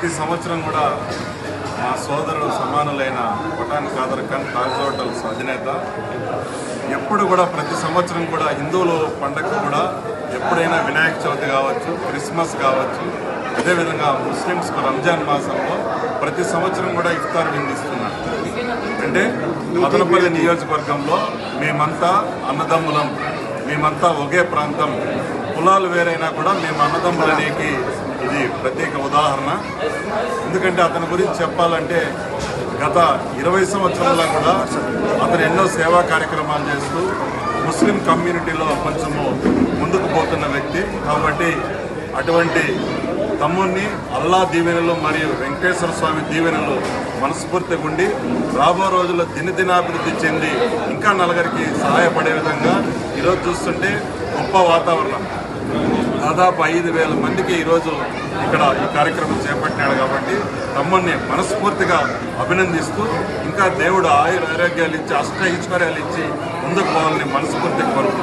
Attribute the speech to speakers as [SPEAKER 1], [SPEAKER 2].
[SPEAKER 1] ప్రతి సంవత్సరం కూడా మా సోదరుడు సమానులైన పఠాన్ ఖాదర్ ఖాన్ తాజ్ హోటల్స్ అధినేత. ఎప్పుడు కూడా ప్రతి సంవత్సరం కూడా హిందువుల పండగ కూడా ఎప్పుడైనా వినాయక చవితి కావచ్చు క్రిస్మస్ కావచ్చు అదేవిధంగా ముస్లిమ్స్కు రంజాన్ మాసంలో ప్రతి సంవత్సరం కూడా ఇఫ్తార్ విందిస్తున్నారు అంటే మదనపల్లి నియోజకవర్గంలో మేమంతా అన్నదమ్ములం మేమంతా ఒకే ప్రాంతం. కులాలు వేరైనా కూడా మేము అన్నదమ్ములనేకి ఇది ప్రత్యేక ఉదాహరణ. ఎందుకంటే అతని గురించి చెప్పాలంటే గత ఇరవై సంవత్సరాల కూడా అతను ఎన్నో సేవా కార్యక్రమాలు చేస్తూ ముస్లిం కమ్యూనిటీలో కొంచెము ముందుకు పోతున్న వ్యక్తి. కాబట్టి అటువంటి తమ్ముణ్ణి అల్లా దీవెనలు మరియు వెంకటేశ్వర స్వామి దీవెనలు మనస్ఫూర్తిగా ఉండి రాబో రోజుల్లో దినదినాభివృద్ధి చెంది ఇంకా నలుగురికి సహాయపడే విధంగా ఈరోజు చూస్తుంటే గొప్ప వాతావరణం. దాదాపు ఐదు వేల మందికి ఈరోజు ఇక్కడ ఈ కార్యక్రమం చేపట్టినాడు కాబట్టి తమ్ముడిని మనస్ఫూర్తిగా అభినందిస్తూ ఇంకా దేవుడు ఆయుర ఆరోగ్యాలు ఇచ్చి అష్ట ఐశ్వర్యాలు ఇచ్చి ముందుకు పోవాలని మనస్ఫూర్తిగా కోరుకుంటున్నాను.